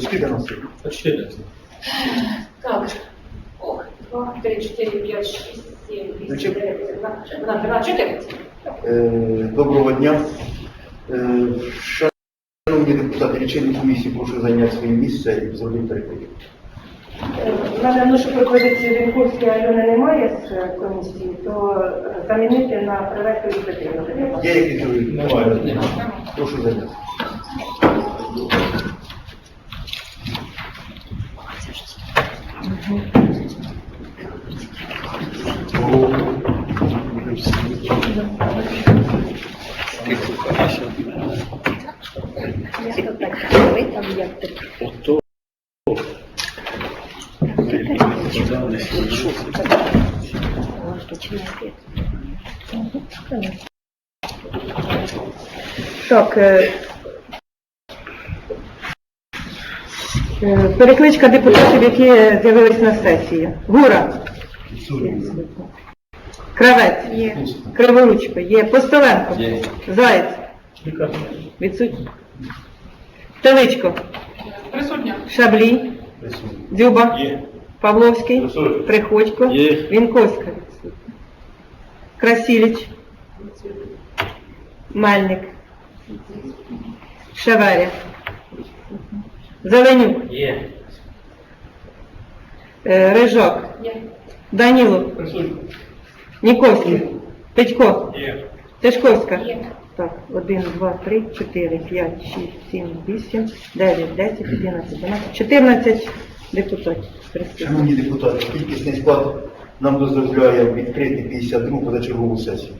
Скільки нас? є? Так. Ох, два, три, чотири, п'ять, шість, сім, вісім, дев'ять, дванадцять, чотирнадцять. Е, Доброго дня. Е, Шановні депутати, лічильні комісії, прошу зайняти своє місце і зробити переклад. На нашу пропозицію Вінкурської Альони немає з е, комісії, то е, замінити на Петрівну. Є якісь? Немає. Прошу зайняти. Так. е, е, Перекличка депутатів, які з'явились на сесії. Гура. Кравець. Є. Криворучко. Є. Постоленко. Є. Заєць. Відсутній. Теличко. Присутня. Шаблій. Дзюба. Павловський. Приходько. Є. Вінковська. Красіліч. Мельник. Шеверя. Зеленюк. Є. Е, Рижок. Є. Данілов. Ніковський. Петько. Є. Тишковська. Є. Так, 1, 2, 3, 4, 5, 6, 7, 8, 9, 10, 11, 12, 14 депутатів. присутніх. Шановні депутати, кількісний склад нам дозволяє відкрити 52 позачергову сесію.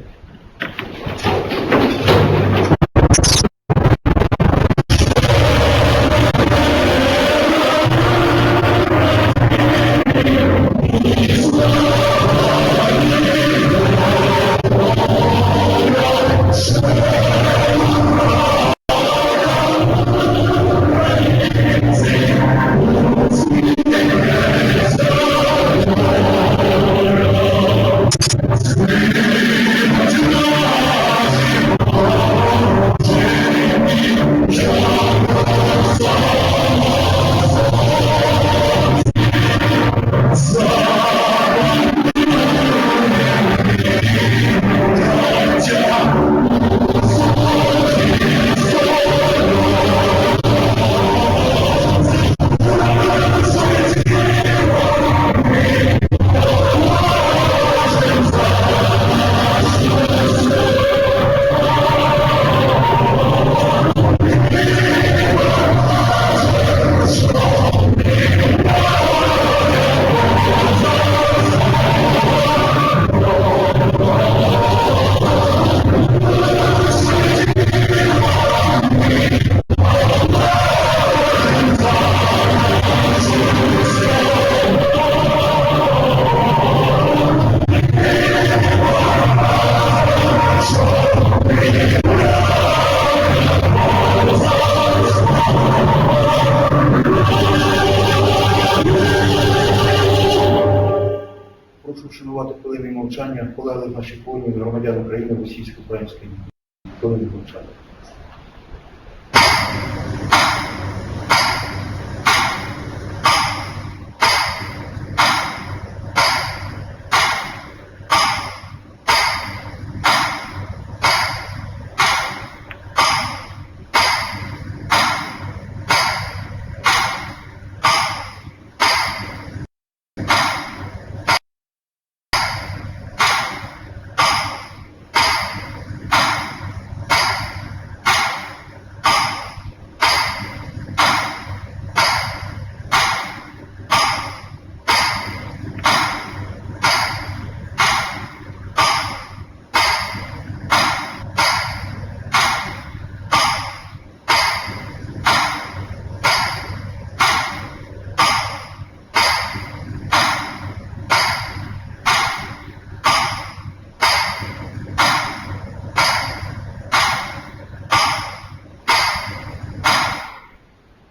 Мовчання полеглих наших воїнів громадян України російсько-українській війні. Коли мовчання.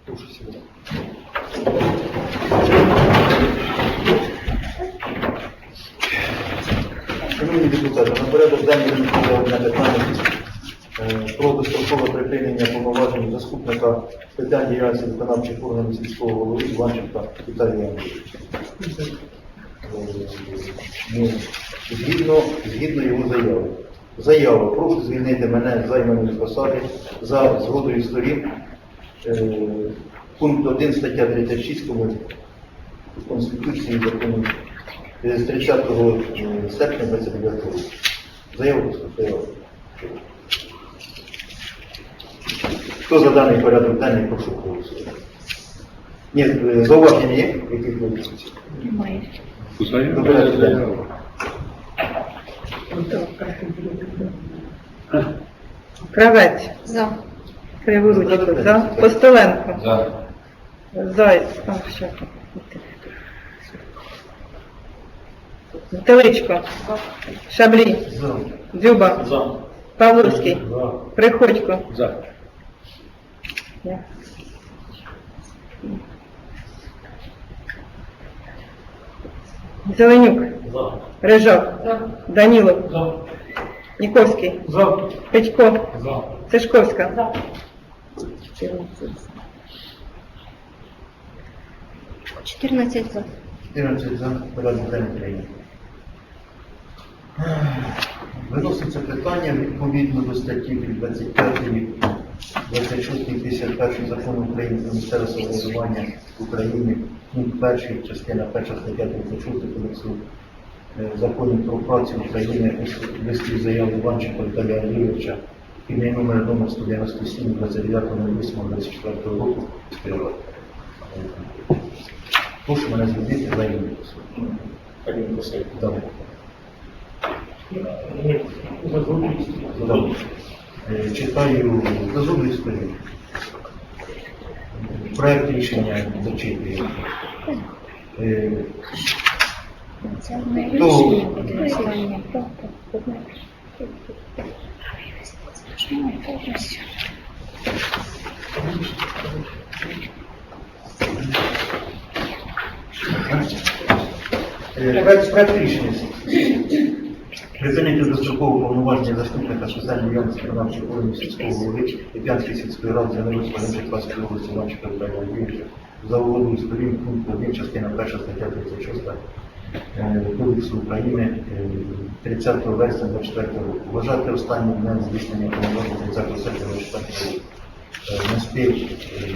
Прошу сюди. Шановні депутати, питання е, про дострокове припинення повноважень заступника питань діяльності виконавчих органів сільського голови Іванченка Віталія. Е, ну, Згідно, згідно його заяви. Заява, прошу звільнити мене з займаної посади за згодою сторін. Е, Пункт 1 стаття 36 Конституції закону з 30 е, серпня 29 року. Заяву заяву. Хто за даний порядок денний, прошу голосувати. Ні, зауваження є? Які порядку денного. Кравець. За. Криворучко. За. Постоленко. За. Заяць. Там ще. Теличко. Шаблі. За. Дзюба. За. Павловський. За. Приходько. За. Зеленюк. За. Рижак. За. Данілов. За. Ніковський. За. Петько. За. Цишковська. За. 14 за. 14 за порядок денний прийнято. Виноситься питання відповідно до статті 25, 26, 51 закону України про місцеве самоврядування в Україні, пункт 1, частина 1 стаття 36 Кодексу е, законів про працю України листі заяви Іванченка Віталія Андрійовича, ім'я номер номер 197, 29, 08, 24 року. Співати. Прошу мене звільнити за ім'я. Так він Читаю розумний сторін. Проект рішення зачитую. Ну, проект рішення. Припинити достроково повноваження заступника соціальної діяльності виконавчих органів сільського голови Іп'янської сільської ради Зеленської Черкаської області Іванчика Віталія Андрійовича за угодою сторін пункту 1 частина 1 стаття 36 е, Кодексу України е, 30 вересня 24 року. Вважати останнім днем здійснення повноважень 30 серпня 24 року. Е, Нести,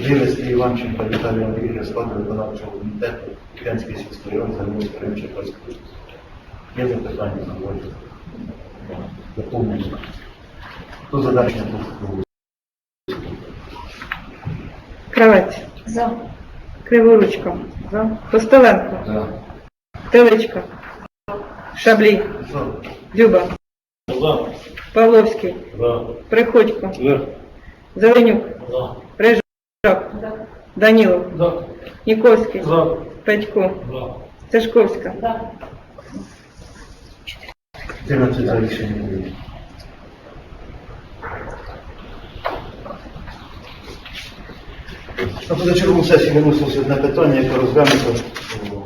е, вивести Іванченка Віталія Андрійовича складу виконавчого комітету Іп'янської сільської ради району Черкаської області. Є запитання на Доповнення. Хто задача прошу Кравець. За. Криворучко. За. Постоленко. За. Теличко. Шаблі. За. Дзюба. За. Павловський. За. Приходько. За. Зеленюк. За. Рижак. За. Данілов. За. Ніковський. За. Петько. За. Цишковська. За. 14 за рішення прийнято. На позачергову сесію виносилося одне питання, яке розглянуто. О,